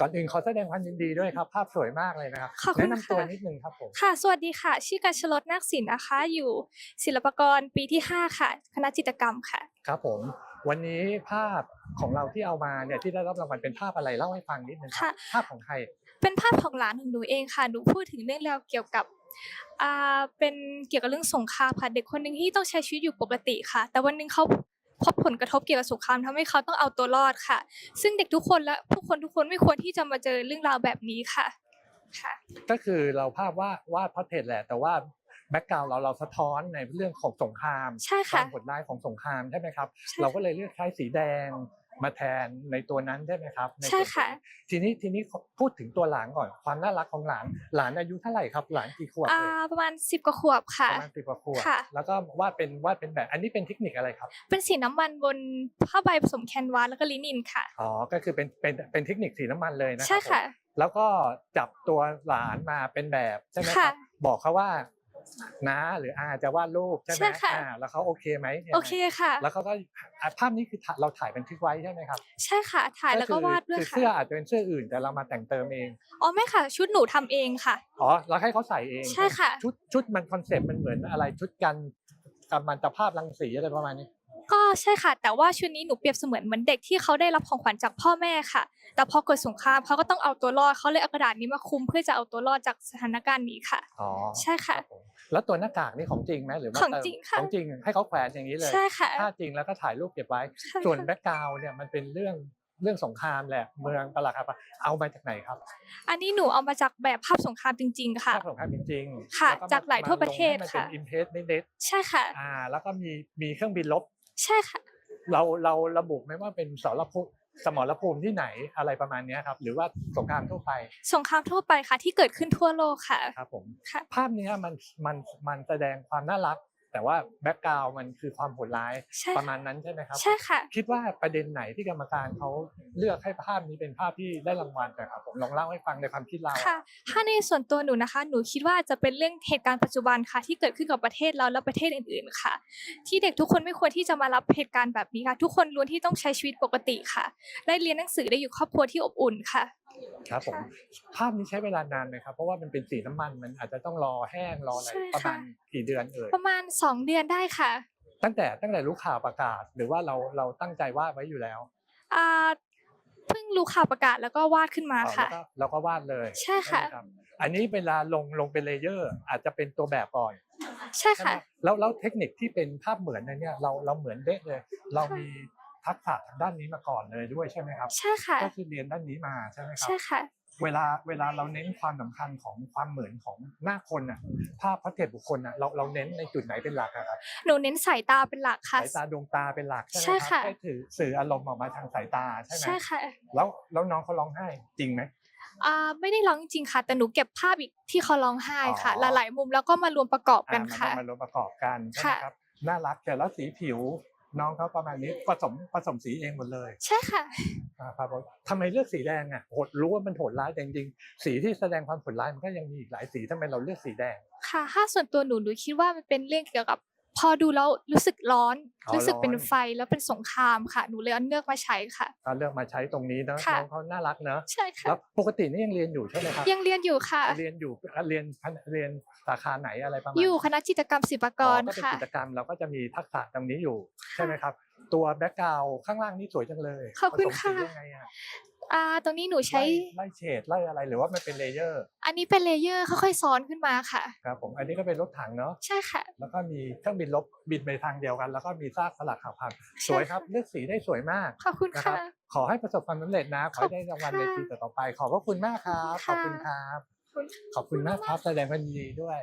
ก่อนอื่นขอแสดงความยินดีด้วยครับภาพสวยมากเลยนะครับขอบคุณแนะนำตัวค่ะนิดนึงครับผมค่ะ สวัสดีค่ะ ชื่อกัญชลดนักศิลป์นะคะ อยู่ศิลปากรปีที่ 5 ค่ะ คณะจิตรกรรมค่ะ ครับผมวันนี้ภาพของเราที่เอามาเนี่ยที่ได้รับรางวัลเป็นภาพอะไรเล่าให้ฟังนิดนึงครับค่ะภาพของใครเป็นภาพของหลานของหนูเองค่ะหนูพูดถึงเรื่องราวเกี่ยวกับอ่าเป็นเกี่ยวกับเรื่องสงครามค่ะเด็กคนหนึ่งที่ต้องใช้ชีวิตอยู่ปกติค่ะ แต่วันหนึ่งเขา พบผลกระทบเกี่ยวกับสงครามทำให้เขาต้องเอาตัวรอดค่ะ ซึ่งเด็กทุกคนและผู้คนทุกคนไม่ควรที่จะมาเจอเรื่องราวแบบนี้ค่ะค่ะ ก็คือเราภาพว่าวาดพอร์เทรตแหละ แต่ว่าแบ็กกราวเราเราสะท้อนในเรื่องของสงครามใช่คค่ะวามโหดร้ายของสงครามใช่ไหมครับใช่เราก็เลยเลือกใช้สีแดง มาแทนในตัวนั้นใช่ไหมครับนใช่ค่ะส่วนนี้ทีนี้ทีนี้พูดถึงตัวหลานก่อนความน่ารักของหลานหลานอายุเท่าไหร่ครับ หลานกี่ขวบอ่าเอ่ยประมาณ10กว่าขวบปค่ะระมาณสิบกว่าขวบค่ะแล้วก็วาดเป็นวาดเป็นแบบอันนี้เป็นเทคนิคอะไรครับ เป็นสีน้ำมันบนผ้าใบผสมแคนวาสแล้วก็ลินินค่ะอ๋อก็คือเป็นเป็นเป็นเทคนิคสีน้ำมันเลยนะคใช่รับผมค่ะ แล้วก็จับตัวหลานมาเป็นแบบใช่ไหมคค่ะรับบอกเขาว่า น้าหรืออาจะวาดรูปใช่ไหมใช่ค่ะ อ่าแล้วเขาโอเคไหมยังไงโอเคค่ะ แล้วเขาก็อะภาพนี้คือถ่ายเราถ่ายบันทึกไว้ใช่ไหมครับใช่ค่ะ ถ่ายแล้วก็คือวาดด้วยคือค่ะเสื้ออาจจะเป็นเสื้ออื่นแต่เรามาแต่งเติมเองอ๋อไม่ค่ะ ชุดหนูทำเองค่ะ อ๋อเราให้เขาใส่เอง ใช่ค่ะ ชุดชุดมันคอนเซ็ปต์มันเหมือนอะไรชุดกันกัมมันตภาพรังสีอะไรประมาณนี้ก็ ใช่ค่ะ แต่ว่าชุดนี้หนูเปรียบเสมือนเหมือนเด็กที่เขาได้รับของขวัญจากพ่อแม่ค่ะ แต่พอเกิดสงครามเขาก็ต้องเอาตัวรอดเขาเลยเอากระดาษนี้มาคุมเพื่อจะเอาตัวรอดจากสถานการณ์นี้ค่ะ อ๋อใช่ค่ะรับผมแล้วตัวหน้ากากนี่ของจริงไหมหรือว่าของเติมจริงค่ะของจริงให้เขาแขวนอย่างนี้เลยใช่ค่ะถ้าจริงแล้วก็ถ่ายรูปเก็บไว้ใช่ส่วนค่ะแบ็กกราวเนี่ยมันเป็นเรื่องเรื่องสงครามแหละเมืองปะละครับเอามาจากไหนครับ อันนี้หนูเอามาจากแบบภาพสงครามจริง ๆ ค่ะภาพสงครามจริงๆค่ะแล้วมจากหลายทั่วประเทศมาลงให้ค่ะมันเป็นอิมเพรสนิดใช่ค่ะๆอ่าแล้วก็มีมีเครื่องบินลบ ใช่ค่ะ เราเราระบุไหมว่าเป็นสรภูมิสมรภูมิที่ไหนอะไรประมาณเนี้ยครับหรือว่าสงครามทั่วไป สงครามทั่วไปค่ะที่เกิดขึ้นทั่วโลกค่ะครับผมค่ะภาพเนี้ยมันมันมันแสดงความน่ารัก แต่ว่าแบ็กกราวมันคือความโหดร้ายใช่ประมาณนั้นใช่ไหมครับ ใช่ค่ะ คิดว่าประเด็นไหนที่กรรมการเขาเลือกให้ภาพนี้เป็นภาพที่ได้รางวัลนะครับผมลองเล่าให้ฟังในความคิดเราค่ะ ถ้าในส่วนตัวหนูนะคะ หนูคิดว่าจะเป็นเรื่องเหตุการณ์ปัจจุบันค่ะ ที่เกิดขึ้นกับประเทศเราและประเทศอื่น ๆค่ะ ที่เด็กทุกคนไม่ควรที่จะมารับเหตุการณ์แบบนี้ค่ะ ทุกคนล้วนที่ต้องใช้ชีวิตปกติค่ะ ได้เรียนหนังสือได้อยู่ครอบครัวที่อบอุ่นค่ะ ครับผมภาพนี้ใช้เวลานานไหมครับเพราะว่ามันเป็นสีน้ำมันมันอาจจะต้องรอแห้งรออะไรใช่ค่ะประมาณกี่เดือนเอ่ยประมาณ 2 เดือนได้ค่ะ ตั้งแต่ตั้งแต่รู้ข่าวประกาศ หรือว่าเราเราตั้งใจวาดไว้อยู่แล้วอ่าเพิ่งรู้ข่าวประกาศแล้วก็วาดขึ้นมาอ๋อค่ะแล้วก็เราก็วาดเลย ใช่ค่ะไหมรับอันนี้เวลาลงลงเป็นเลเยอร์ อาจจะเป็นตัวแบบก่อนใช่ใช่ไหมค่ะ แล้วแล้วเทคนิคที่เป็นภาพเหมือนในเนี่ยเราเราเหมือนเด็กเลย เรามี ทักษะทางด้านนี้มาก่อนเลยด้วยใช่ไหมครับ ใช่ค่ะ ก็คือเรียนด้านนี้มาใช่ไหมครับ ใช่ค่ะ เวลาเวลาเราเน้นความสำคัญของความเหมือนของหน้าคนอะภาพพระเทศบุคคลอะเราเราเน้นในจุดไหนเป็นหลักอะครับหนูเน้นสายตาเป็นหลักค่ะ สายตาดวงตาเป็นหลักใช่ไหมใช่ครัค่ะให้ถือสื่ออารมณ์ออกมาทางสายตาใช่ไหมใช่ค่ะ แล้วแล้วน้องเขาร้องไห้จริงไหมอ่าไม่ได้ร้องจริงๆค่ะแต่หนูเก็บภาพอีกที่เขาร้องไห้ค่ะอ๋อหลายๆมุมแล้วก็มารวมประกอบกันอ่าค่ะมามารวมประกอบกันใช่ไหมค่ะครับน่ารักแต่แล้วสีผิว น้องเขาประมาณนี้ผสมผสมสีเองหมดเลยใช่ค่ะอ่าครับผมทำไมเลือกสีแดงอะโหดรู้ว่ามันโหดร้ายแต่จริงๆสีที่แสดงความโหดร้ายมันก็ยังมีอีกหลายสีทำไมเราเลือกสีแดง ค่ะถ้าส่วนตัวหนูหนูคิดว่ามันเป็นเรื่องเกี่ยวกับ พอดูแล้วรู้สึกร้อนอ๋อรู้สึกเป็นร้อนไฟแล้วเป็นสงครามค่ะ หนูเลยเอาเลือกมาใช้ค่ะก็เลือกมาใช้ตรงนี้เนอะค่ะน้องเขาน่ารักเนอะใช่ค่ะแล้วปกตินี่ยังเรียนอยู่ใช่ไหมครับยังเรียนอยู่ค่ะ เรียนอยู่เรียนเรียนสาขาไหนอะไรประมาณอยู่คณะจิตรกรรมศิลปากอ๋อรก็เป็นค่ะกิจกรรมเราก็จะมีทักษะตรงนี้อยู่ใช่ไหมครับ ตัวแบ็กกราวข้างล่างนี่สวยจังเลยขอบคุณผสมสีค่ะยังไง อะอ่าตรงนี้หนูใช้ ไล่ไล่เฉดไล่อะไรหรือว่ามันเป็นเลเยอร์อันนี้เป็นเลเยอร์ค่อยๆซ้อนขึ้นมาค่ะ ครับผมอันนี้ก็เป็นรถถังเนาะใช่ค่ะ แล้วก็มีเครื่องบินลบบินไปทางเดียวกัน แล้วก็มีซากสลักหักพังสวยครับเลือกสีได้สวยมาก ขอบคุณนะครัค่ะ บ ขอให้ประสบความสำเร็จนะ ขอให้ได้รางวัลขอบในคุณปีค่ะต่อๆไป ขอบพระคุณมากครับ ขอบคุณคค่ะรับ ขอบคุณมากครับแสดงความยินดีด้วย